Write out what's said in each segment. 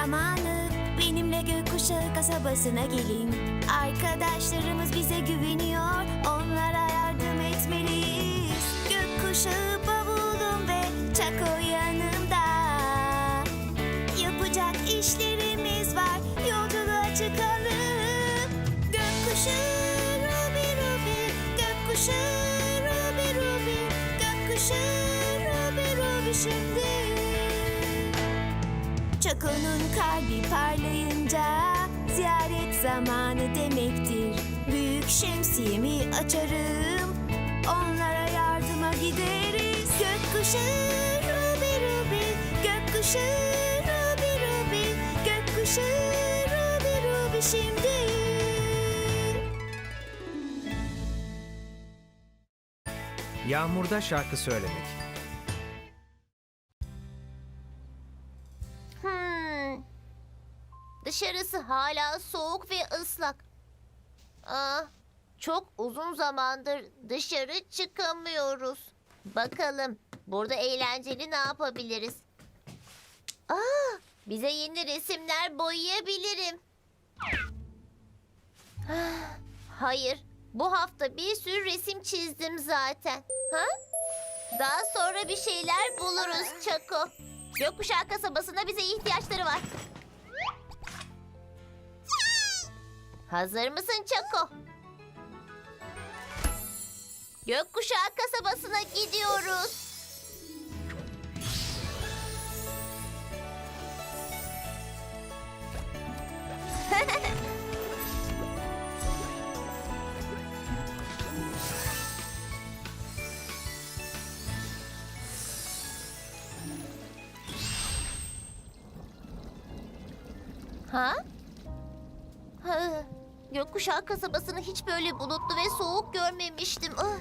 zamanı. Benimle gökkuşağı kasabasına gelin. Arkadaşlarımız bize güveniyor. Onlara yardım etmeliyiz. Gökkuşağı bavulum ve Çako yanımda. Yapacak işlerimiz var. Yolculuğa çıkalım. Gökkuşağı Ruby Ruby Gökkuşağı Ruby Ruby Gökkuşağı Ruby Ruby şimdi Çako'nun kalbi parlayınca ziyaret zamanı demektir. Büyük şemsiyemi açarım, onlara yardıma gideriz. Gökkuşağı Ruby Ruby, gökkuşağı Ruby Ruby, gökkuşağı Ruby Ruby şimdi. Yağmurda şarkı söylemek. Hala soğuk ve ıslak. Aa, çok uzun zamandır dışarı çıkamıyoruz. Bakalım burada eğlenceli ne yapabiliriz? Aa, bize yeni resimler boyayabilirim. Ah, Hayır, bu hafta bir sürü resim çizdim zaten. Ha? Daha sonra bir şeyler buluruz Çako. Gökkuşağı kasabasına bize ihtiyaçları var. Hazır mısın Çako? Gökkuşağı kasabasına gidiyoruz. Ha? Gökkuşağı kasabasını hiç böyle bulutlu ve soğuk görmemiştim. Ah.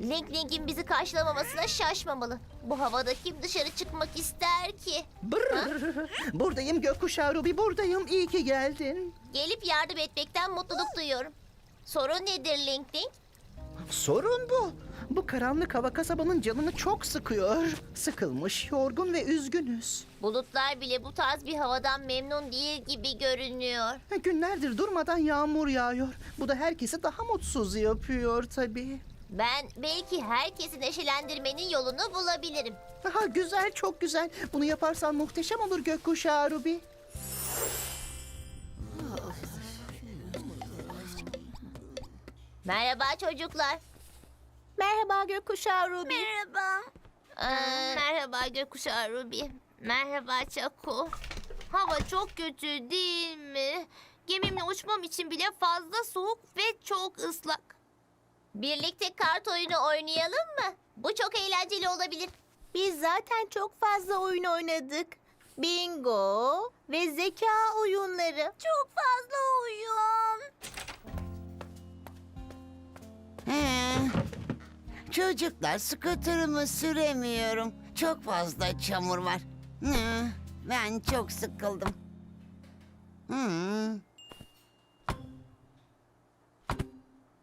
Link Link'in bizi karşılamamasına şaşmamalı. Bu havada kim dışarı çıkmak ister ki? Brrr. Buradayım gökkuşağı Ruby buradayım. İyi ki geldin. Gelip yardım etmekten mutluluk duyuyorum. Sorun nedir Link Link? Sorun bu. Bu karanlık hava kasabanın canını çok sıkıyor. Sıkılmış, yorgun ve üzgünüz. Bulutlar bile bu tarz bir havadan memnun değil gibi görünüyor. Günlerdir durmadan yağmur yağıyor. Bu da herkesi daha mutsuz yapıyor tabii. Ben belki herkesi neşelendirmenin yolunu bulabilirim. Aha güzel, çok güzel. Bunu yaparsan muhteşem olur gökkuşağı Ruby. Merhaba çocuklar. Merhaba gökkuşağı Ruby. Merhaba. Ee, merhaba Gökkuşağı Ruby. Merhaba Çako. Hava çok kötü değil mi? Gemimle uçmam için bile fazla soğuk ve çok ıslak. Birlikte kart oyunu oynayalım mı? Bu çok eğlenceli olabilir. Biz zaten çok fazla oyun oynadık. Bingo ve zeka oyunları. Çok fazla oyun. He. Çocuklar skuterımı süremiyorum. Çok fazla çamur var. Hı, Ben çok sıkıldım. Hı.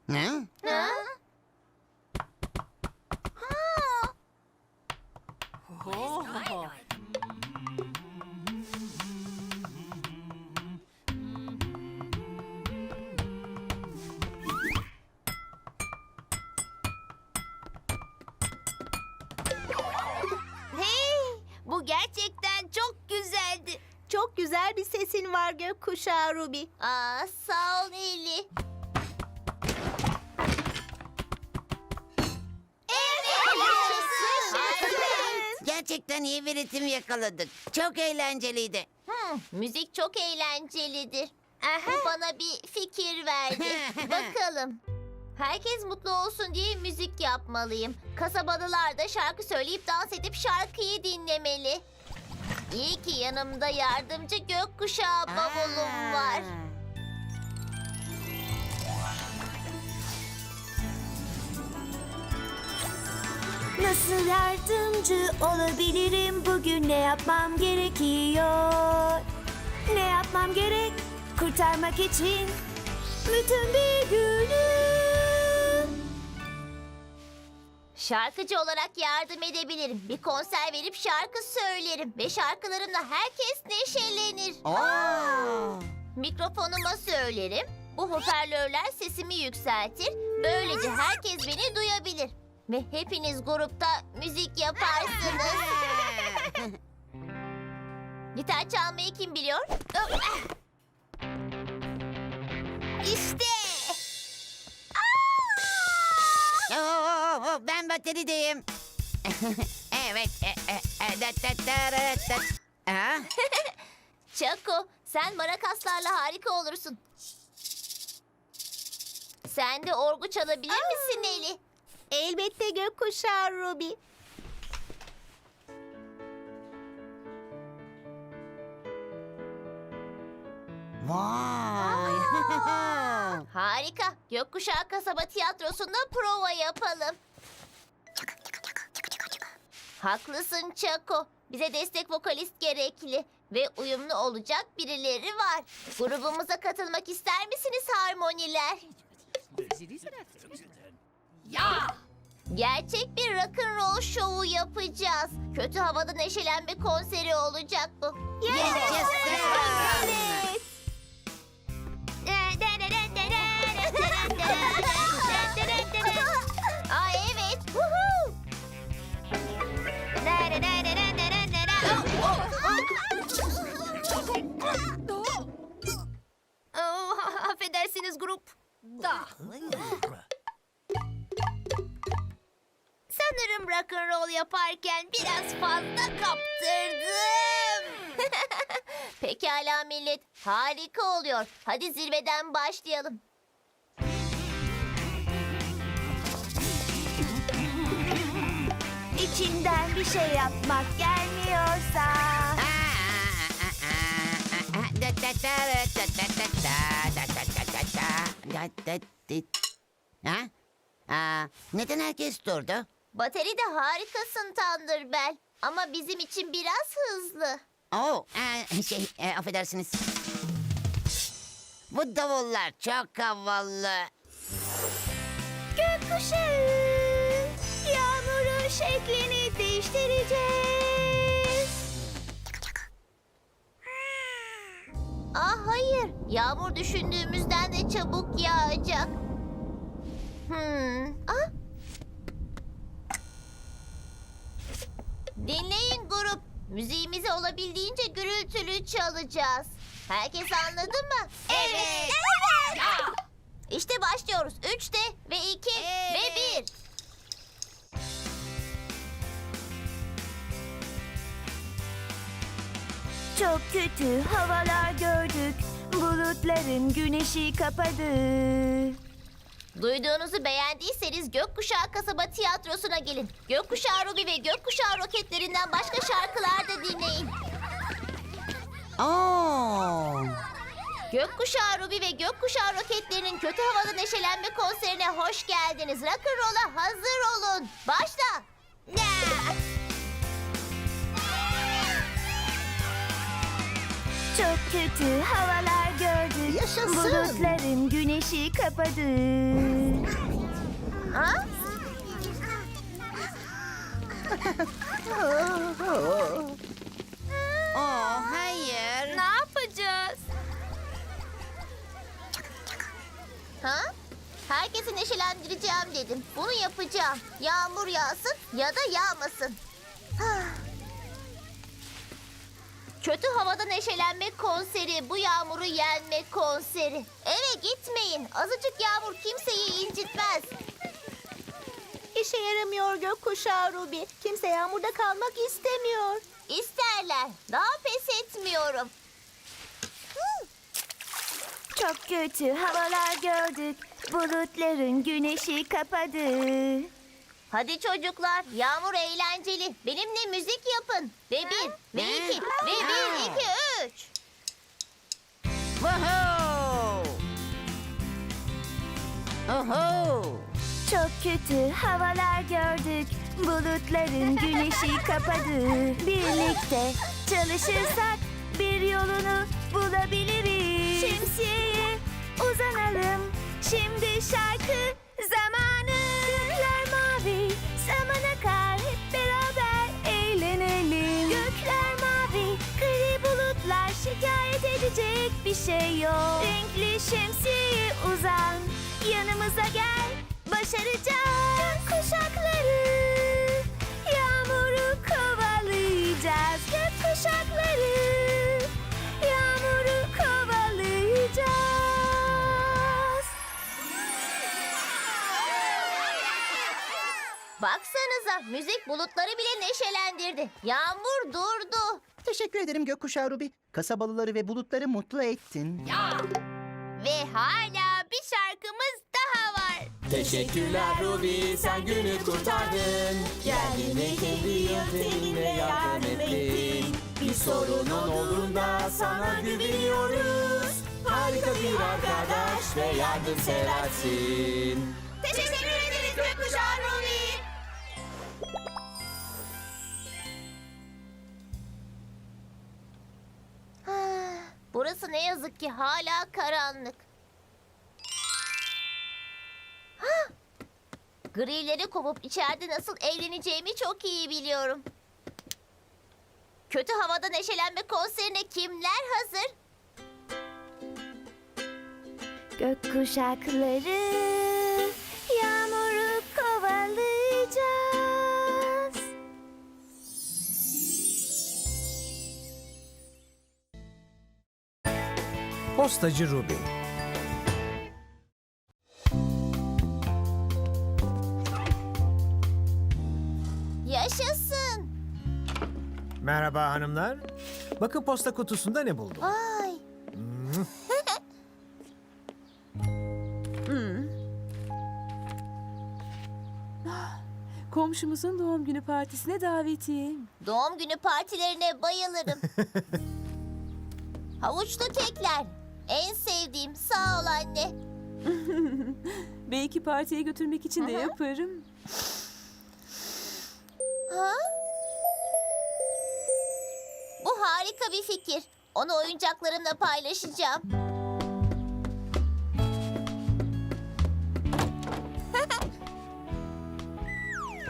Ne? Ha? Hey, Çok güzel bir sesin var gökkuşağı Ruby. Aa, sağ ol Eli. Gerçekten iyi bir ritim yakaladık. Çok eğlenceliydi. Müzik çok eğlencelidir. Bu bana bir fikir verdi. Bakalım. Herkes mutlu olsun diye müzik yapmalıyım. Kasabalılar da şarkı söyleyip dans edip şarkıyı dinlemeli. İyi ki yanımda yardımcı gökkuşağı bavulum var. Nasıl yardımcü olabilirim bugün ne yapmam gerekiyor? Ne yapmam gerek kurtarmak için bütün bir günü? Şarkıcı olarak yardım edebilirim. Bir konser verip şarkı söylerim. Ve şarkılarımla herkes neşelenir. Oo. Mikrofonuma söylerim. Bu hoparlörler sesimi yükseltir. Böylece herkes beni duyabilir. Ve hepiniz grupta müzik yaparsınız. Gitar çalmayı kim biliyor? İşte. Oo, ben baterideyim. evet. E, e, e, da, da, da, da, da. Ha? Çako, sen marakaslarla harika olursun. Sen de orgu çalabilir misin Eli? Elbette gökkuşağı Ruby. Harika. Gökkuşağı Kasaba Tiyatrosu'nda prova yapalım. Haklısın Çako. Bize destek vokalist gerekli ve uyumlu olacak birileri var. Grubumuza katılmak ister misiniz harmoniler? Gerçek bir rock'n'roll şovu yapacağız. Kötü havada neşelenme konseri olacak bu. Yaşasın. Aa Oluyor. Hadi zirveden başlayalım. İçinden bir şey yapmak gelmiyorsa Ha? Aa, neden herkes durdu? Bateride harikasın Thunderbell. Ama bizim için biraz hızlı. Oo, e, şey, e, affedersiniz. Bu davullar çok havalı. Gökkuşağı Yağmurun şeklini değiştireceğiz Ah hayır. Yağmur düşündüğümüzden de çabuk yağacak. Hmm. Ah. Dinleyin grup. Müziğimizi olabildiğince gürültülü çalacağız. Herkes anladı mı? Evet. İşte başlıyoruz. Üçte ve iki ve Evet. bir. Çok kötü havalar gördük Bulutların güneşi kapadı Duyduğunuzu beğendiyseniz Gökkuşağı Kasaba Tiyatrosu'na gelin. Gökkuşağı Ruby ve Gökkuşağı roketlerinden başka şarkılar da dinleyin. Oo. Gökkuşağı Ruby ve Gökkuşağı roketlerinin kötü havada neşelenme konserine hoş geldiniz. Rock'n'roll'a hazır olun. Başla. Çok kötü havalar gördük Yaşasın. Bulutların güneşi kapadı Ha? Oo, hayır. Ne yapacağız? Ha? Herkesi neşelendireceğim dedim. Bunu yapacağım. Yağmur yağsın ya da yağmasın. Ah. Kötü havada neşelenme konseri, bu yağmuru yenme konseri. Eve gitmeyin. Azıcık yağmur kimseyi incitmez. İşe yaramıyor gökkuşağı Ruby. Kimse yağmurda kalmak istemiyor. İsterler. Daha pes etmiyorum. Çok kötü havalar gördük Bulutların güneşi kapadı Hadi çocuklar, yağmur eğlenceli. Benimle müzik yapın. Ve bir, ve iki, ve bir, iki, üç. Woohoo! Oho! Çok kötü havalar gördük. Bulutların güneşi kapadı. Birlikte çalışırsak bir yolunu bulabiliriz. Şemsiyeye uzanalım. Şimdi şarkı zamanı. Gökler mavi Zaman akar hep beraber eğlenelim. Gökler mavi gri bulutlar şikayet edecek bir şey yok. Renkli şemsiye uzan yanımıza gel Başaracağız kuşakları Yağmuru kovalayacağız gök kuşakları Yağmuru kovalayacağız Baksanıza müzik bulutları bile neşelendirdi. Yağmur durdu. Teşekkür ederim gökkuşağı Ruby. Kasabalıları ve bulutları mutlu ettin. Ve hala bir şarkımız. Teşekkürler Ruby sen günü kurtardın Geldin ve kendi yönteminle yardım ettin Bir sorunun olduğunda sana güveniyoruz Harika bir arkadaş ve yardımseversin Teşekkür ederiz Gökkuşağı Ruby. Ah, Burası ne yazık ki hala karanlık. Grileri kovup içeride nasıl eğleneceğimi çok iyi biliyorum. Kötü havada neşelenme konserine kimler hazır? Gökkuşakları yağmuru kovalayacağız. Postacı Ruby. Merhaba hanımlar. Bakın posta kutusunda ne buldum. Vay. Komşumuzun doğum günü partisine davetiyim. Doğum günü partilerine bayılırım. Havuçlu kekler. En sevdiğim. Sağ ol anne. Belki partiye götürmek için de yaparım. Ha? Harika bir fikir. Onu oyuncaklarımla paylaşacağım.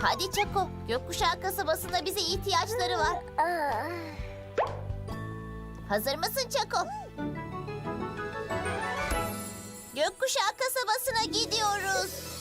Hadi Çako, Gökkuşağı kasabasında bize ihtiyaçları var. Hazır mısın Çako? Gökkuşağı kasabasına gidiyoruz.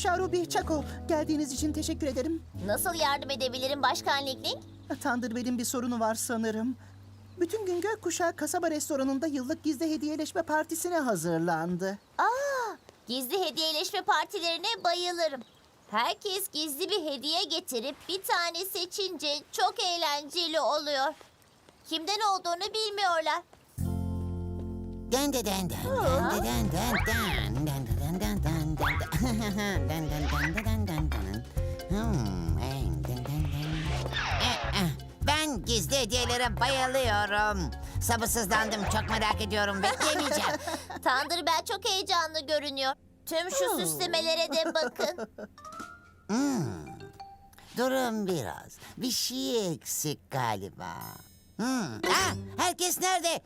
Gökkuşağı Ruby, Çako geldiğiniz için teşekkür ederim. Nasıl yardım edebilirim Başkan Ling Ling? Thunderbell'in bir sorunu var sanırım. Bütün gün gökkuşağı kasaba restoranında yıllık gizli hediyeleşme partisine hazırlandı. Aa, gizli hediyeleşme partilerine bayılırım. Herkes gizli bir hediye getirip bir tane seçince çok eğlenceli oluyor. Kimden olduğunu bilmiyorlar. Den de den den den de den den den den de den den den den de- den hediyelere bayılıyorum. Sabırsızlandım. Çok merak ediyorum. Bekleyemeyeceğim. Thunderbell çok heyecanlı görünüyor. Tüm şu süslemelere de bakın. Hmm. Durun biraz. Bir şey eksik galiba. Hmm. Ah, herkes nerede?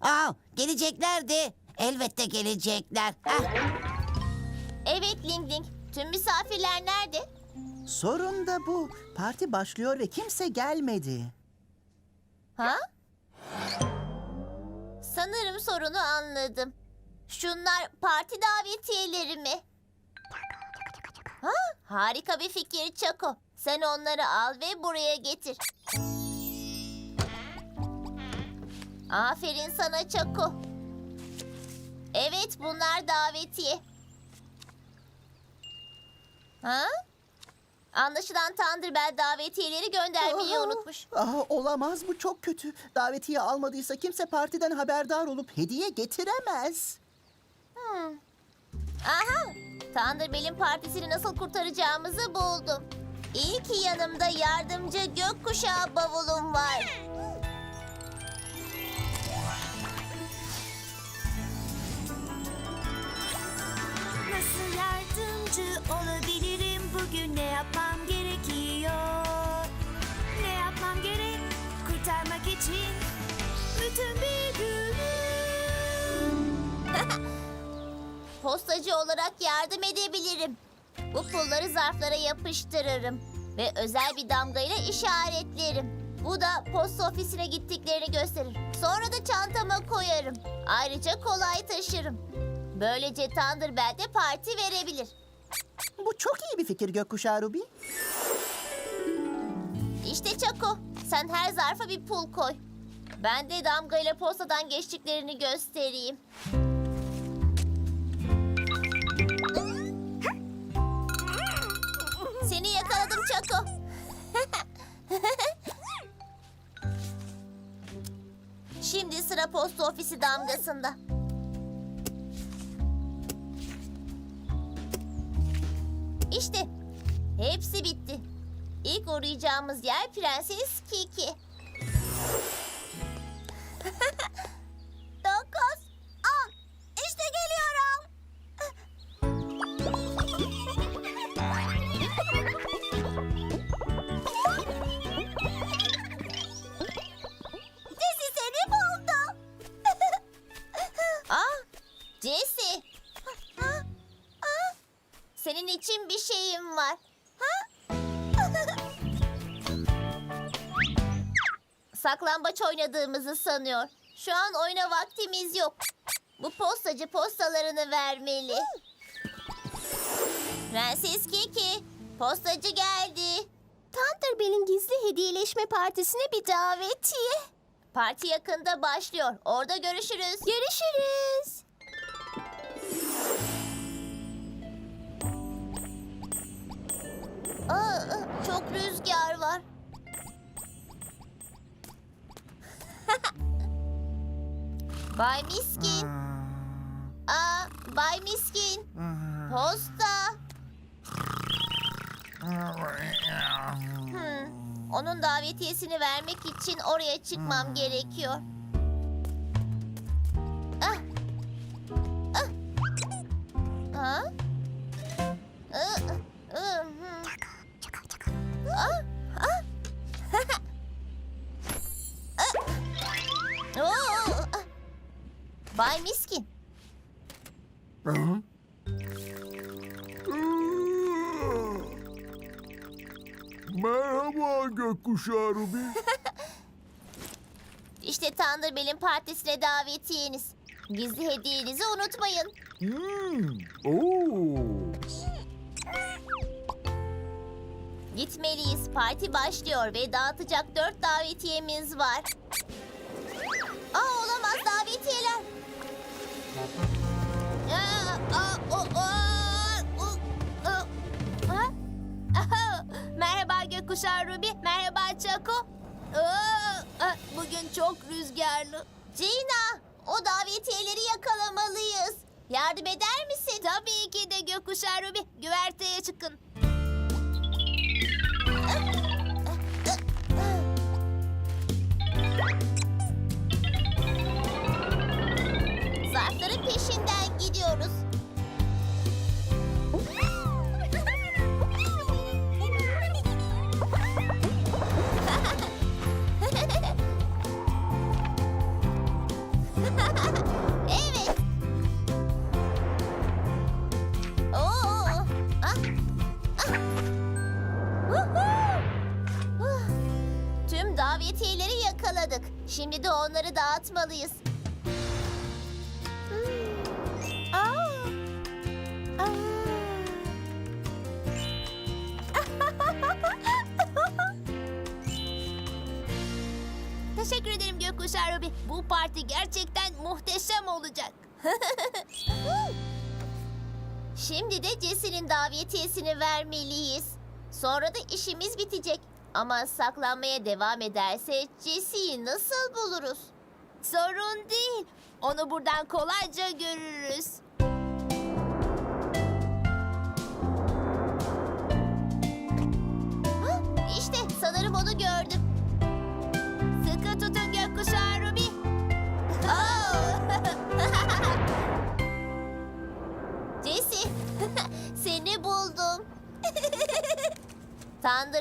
Aa, geleceklerdi. Elbette gelecekler. Ah, Evet Ling Ling, tüm misafirler nerede? Sorun da bu. Parti başlıyor ve kimse gelmedi. Ha? Sanırım sorunu anladım. Şunlar parti davetiyeleri mi? Ha? Harika bir fikir Çako. Sen onları al ve buraya getir. Aferin sana Çako. Evet bunlar davetiye. Ha? Anlaşılan Thunderbell davetiyeleri göndermeyi Aha. unutmuş. Ah, olamaz bu çok kötü. Davetiye almadıysa kimse partiden haberdar olup hediye getiremez. Aha! Thunderbell'in partisini nasıl kurtaracağımızı buldum. İyi ki yanımda yardımcı gökkuşağı bavulum var. Postacı olarak yardım edebilirim. Bu pulları zarflara yapıştırırım ve özel bir damgayla işaretlerim. Bu da posta ofisine gittiklerini gösterir. Sonra da çantama koyarım. Ayrıca kolay taşırım. Böylece Thunderbird de parti verebilir. Bu çok iyi bir fikir gökkuşağı Ruby. İşte Çako, sen her zarfa bir pul koy. Ben de damgayla postadan geçtiklerini göstereyim. Çako. Şimdi sıra posta ofisi damgasında. İşte hepsi bitti. İlk uğrayacağımız yer Prenses Kiki. Saklambaç oynadığımızı sanıyor. Şu an oyuna vaktimiz yok. Bu postacı postalarını vermeli. Prenses Kiki, postacı geldi. Thunderbell'in gizli hediyeleşme partisine bir davetiye. Parti yakında başlıyor. Orada görüşürüz. Görüşürüz. Aa, çok rüzgar Bay Miskin. Aa, Bay Miskin. Posta. Hmm, Onun davetiyesini vermek için oraya çıkmam gerekiyor. Merhaba gökkuşağı Ruby. İşte Thunderbell'in partisine davetiyeniz. Gizli hediyenizi unutmayın. Hmm. Oo. Gitmeliyiz. Parti başlıyor ve dağıtacak dört davetiyemiz var. Aa olamaz davetiyeler. Gökkuşağı Ruby. Merhaba Çako. Aa, Bugün çok rüzgarlı. Cina, o davetiyeleri yakalamalıyız. Yardım eder misin? Tabii ki de Gökkuşağı Ruby. Güverteye çıkın. Zarfların peşinden gidiyoruz. Yakaladık. Şimdi de onları dağıtmalıyız. Hmm. Teşekkür ederim Gökkuşağı Ruby. Bu parti gerçekten muhteşem olacak. Şimdi de Jesse'nin davetiyesini vermeliyiz. Sonra da işimiz bitecek. Ama saklanmaya devam ederse Jesse'yi nasıl buluruz? Sorun değil. Onu buradan kolayca görürüz.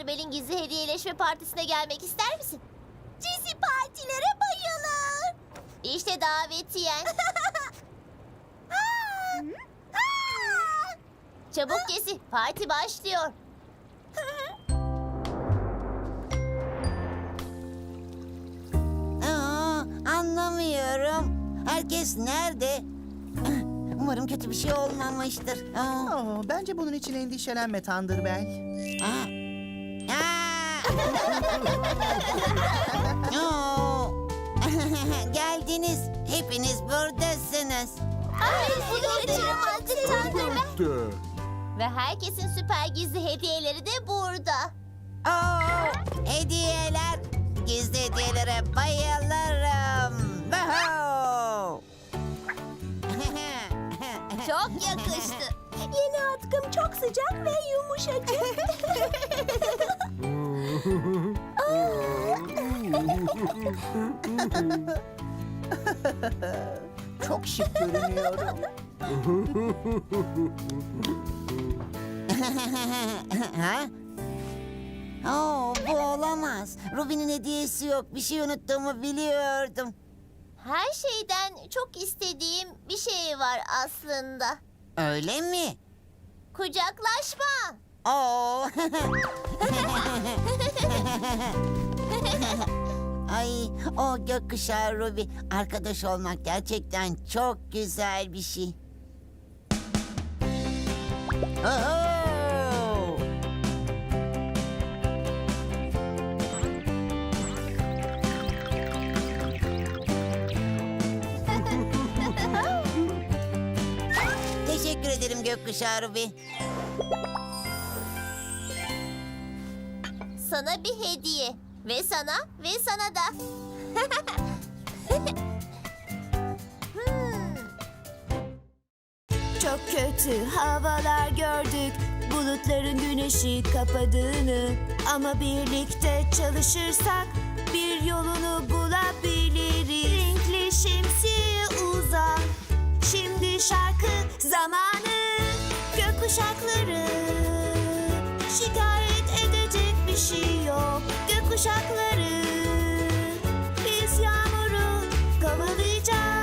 Thunderbell'in gizli hediyeleşme partisine gelmek ister misin? Jesse partilere bayılır. İşte davetiyen. Çabuk Cesi, parti başlıyor. Aa, anlamıyorum. Herkes nerede? Umarım kötü bir şey olmamıştır. Aa, Oh, bence bunun için endişelenme Thunderbell. aa. Oo. Geldiniz. Hepiniz buradasınız. Ay, bunu kaçıramazdık Thunderbell. De. Ve herkesin süper gizli hediyeleri de burada. Oo, hediyeler. Gizli hediyelere bayılırım. Baho! Çok yakıştı. Yeni atkım çok sıcak ve yumuşacık. Çok şık görünüyorum. ha? Oo, bu olamaz. Ruby'nin hediyesi yok. Bir şey unuttuğumu biliyordum. Her şeyden çok istediğim bir şey var aslında. Öyle mi? Kucaklaşma. Oo. Ay, o gökkuşağı Ruby. Arkadaş olmak gerçekten çok güzel bir şey. Oo! Teşekkür ederim gökkuşağı Ruby. Sana bir hediye. Ve sana ve sana da. Hmm, Çok kötü havalar gördük. Bulutların güneşi kapadığını. Ama birlikte çalışırsak Bir yolunu bulabiliriz. Renkli şemsiye uzan Şimdi şarkı zamanı. Gökkuşakları. Şikayet Yapacak bir şey yok. Gökkuşakları Biz yağmuru kovalayacağız.